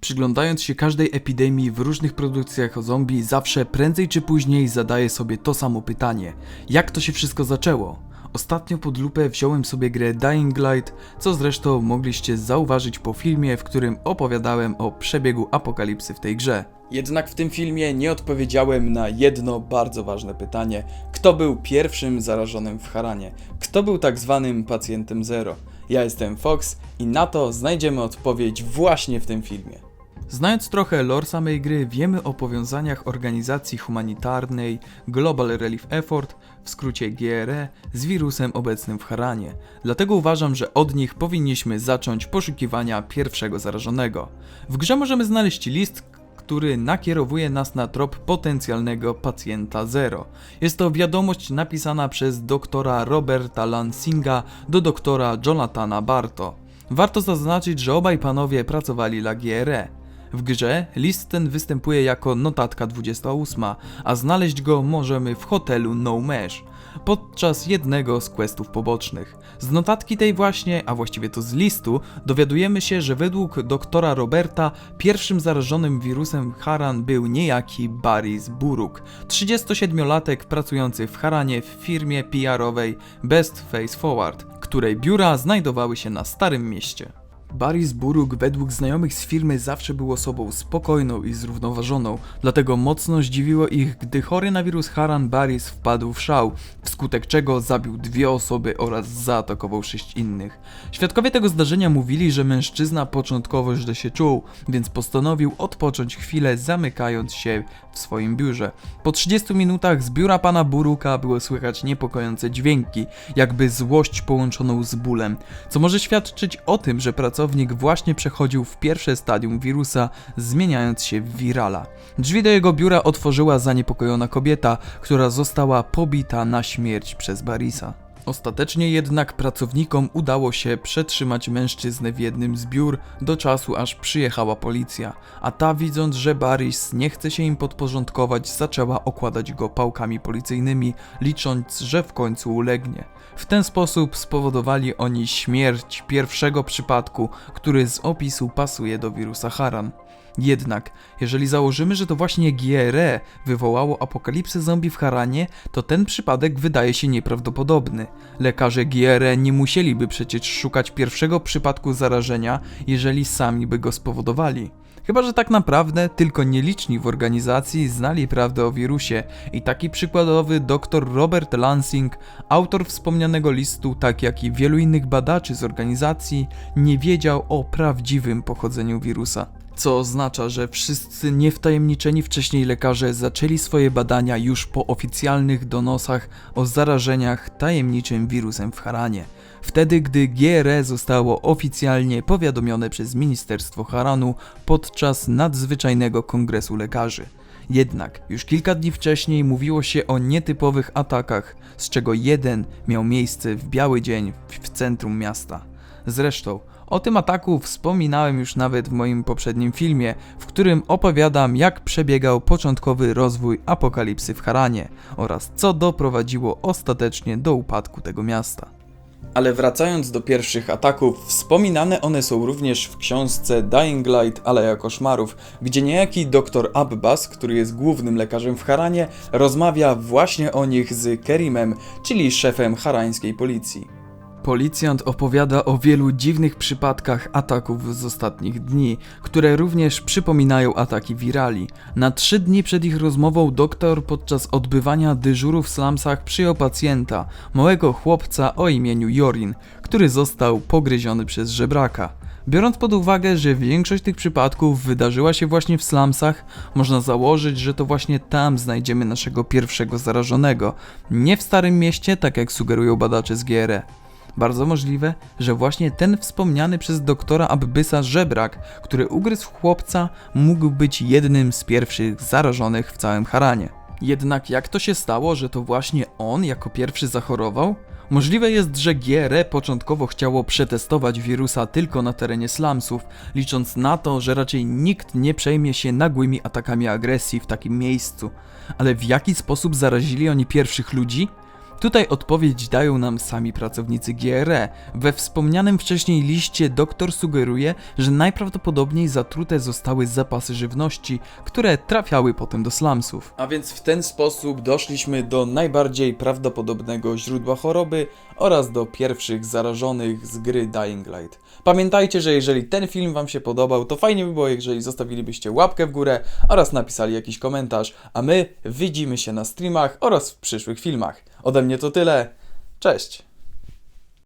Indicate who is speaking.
Speaker 1: Przyglądając się każdej epidemii w różnych produkcjach zombie, zawsze prędzej czy później zadaję sobie to samo pytanie: jak to się wszystko zaczęło? Ostatnio pod lupę wziąłem sobie grę Dying Light, co zresztą mogliście zauważyć po filmie, w którym opowiadałem o przebiegu apokalipsy w tej grze. Jednak w tym filmie nie odpowiedziałem na jedno bardzo ważne pytanie: kto był pierwszym zarażonym w Haranie? Kto był tak zwanym pacjentem zero? Ja jestem Fox i na to znajdziemy odpowiedź właśnie w tym filmie. Znając trochę lore samej gry, wiemy o powiązaniach organizacji humanitarnej Global Relief Effort, w skrócie GRE, z wirusem obecnym w Haranie. Dlatego uważam, że od nich powinniśmy zacząć poszukiwania pierwszego zarażonego. W grze możemy znaleźć list, który nakierowuje nas na trop potencjalnego pacjenta zero. Jest to wiadomość napisana przez doktora Roberta Lansinga do doktora Jonathana Barto. Warto zaznaczyć, że obaj panowie pracowali dla GRE. W grze list ten występuje jako notatka 28, a znaleźć go możemy w hotelu No Mesh podczas jednego z questów pobocznych. Z notatki tej właśnie, a właściwie to z listu, dowiadujemy się, że według doktora Roberta pierwszym zarażonym wirusem Haran był niejaki Baris Buruk, 37-latek pracujący w Haranie w firmie PR-owej Best Face Forward, której biura znajdowały się na Starym Mieście. Baris Buruk według znajomych z firmy zawsze był osobą spokojną i zrównoważoną, dlatego mocno zdziwiło ich, gdy chory na wirus Haran Baris wpadł w szał, wskutek czego zabił dwie osoby oraz zaatakował sześć innych. Świadkowie tego zdarzenia mówili, że mężczyzna początkowo źle się czuł, więc postanowił odpocząć chwilę zamykając się w swoim biurze. Po 30 minutach z biura pana Buruka było słychać niepokojące dźwięki, jakby złość połączoną z bólem, co może świadczyć o tym, że pracownik właśnie przechodził w pierwsze stadium wirusa, zmieniając się w wirala. Drzwi do jego biura otworzyła zaniepokojona kobieta, która została pobita na śmierć przez Barisa. Ostatecznie jednak pracownikom udało się przetrzymać mężczyznę w jednym z biur do czasu aż przyjechała policja, a ta widząc, że Baris nie chce się im podporządkować, zaczęła okładać go pałkami policyjnymi, licząc, że w końcu ulegnie. W ten sposób spowodowali oni śmierć pierwszego przypadku, który z opisu pasuje do wirusa Haran. Jednak, jeżeli założymy, że to właśnie GRE wywołało apokalipsę zombie w Haranie, to ten przypadek wydaje się nieprawdopodobny. Lekarze GRE nie musieliby przecież szukać pierwszego przypadku zarażenia, jeżeli sami by go spowodowali. Chyba, że tak naprawdę tylko nieliczni w organizacji znali prawdę o wirusie i taki przykładowy dr Robert Lansing, autor wspomnianego listu, tak jak i wielu innych badaczy z organizacji, nie wiedział o prawdziwym pochodzeniu wirusa co oznacza, że wszyscy niewtajemniczeni wcześniej lekarze zaczęli swoje badania już po oficjalnych donosach o zarażeniach tajemniczym wirusem w Haranie. Wtedy, gdy GRE zostało oficjalnie powiadomione przez Ministerstwo Haranu podczas nadzwyczajnego kongresu lekarzy. Jednak już kilka dni wcześniej mówiło się o nietypowych atakach, z czego jeden miał miejsce w biały dzień w centrum miasta. Zresztą o tym ataku wspominałem już nawet w moim poprzednim filmie, w którym opowiadam jak przebiegał początkowy rozwój apokalipsy w Haranie oraz co doprowadziło ostatecznie do upadku tego miasta. Ale wracając do pierwszych ataków, wspominane one są również w książce Dying Light Aleja Koszmarów, gdzie niejaki dr Abbas, który jest głównym lekarzem w Haranie, rozmawia właśnie o nich z Kerimem, czyli szefem harańskiej policji. Policjant opowiada o wielu dziwnych przypadkach ataków z ostatnich dni, które również przypominają ataki wirali. Na trzy dni przed ich rozmową doktor podczas odbywania dyżuru w slumsach przyjął pacjenta, małego chłopca o imieniu Jorin, który został pogryziony przez żebraka. Biorąc pod uwagę, że większość tych przypadków wydarzyła się właśnie w slumsach, można założyć, że to właśnie tam znajdziemy naszego pierwszego zarażonego, nie w Starym Mieście, tak jak sugerują badacze z GRE. Bardzo możliwe, że właśnie ten wspomniany przez doktora Abbysa żebrak, który ugryzł chłopca, mógł być jednym z pierwszych zarażonych w całym Haranie. Jednak jak to się stało, że to właśnie on jako pierwszy zachorował? Możliwe jest, że GRE początkowo chciało przetestować wirusa tylko na terenie slumsów, licząc na to, że raczej nikt nie przejmie się nagłymi atakami agresji w takim miejscu. Ale w jaki sposób zarazili oni pierwszych ludzi? Tutaj odpowiedź dają nam sami pracownicy GRE. We wspomnianym wcześniej liście doktor sugeruje, że najprawdopodobniej zatrute zostały zapasy żywności, które trafiały potem do slumsów. A więc w ten sposób doszliśmy do najbardziej prawdopodobnego źródła choroby oraz do pierwszych zarażonych z gry Dying Light. Pamiętajcie, że jeżeli ten film Wam się podobał, to fajnie by było, jeżeli zostawilibyście łapkę w górę oraz napisali jakiś komentarz, a my widzimy się na streamach oraz w przyszłych filmach. Ode mnie to tyle. Cześć!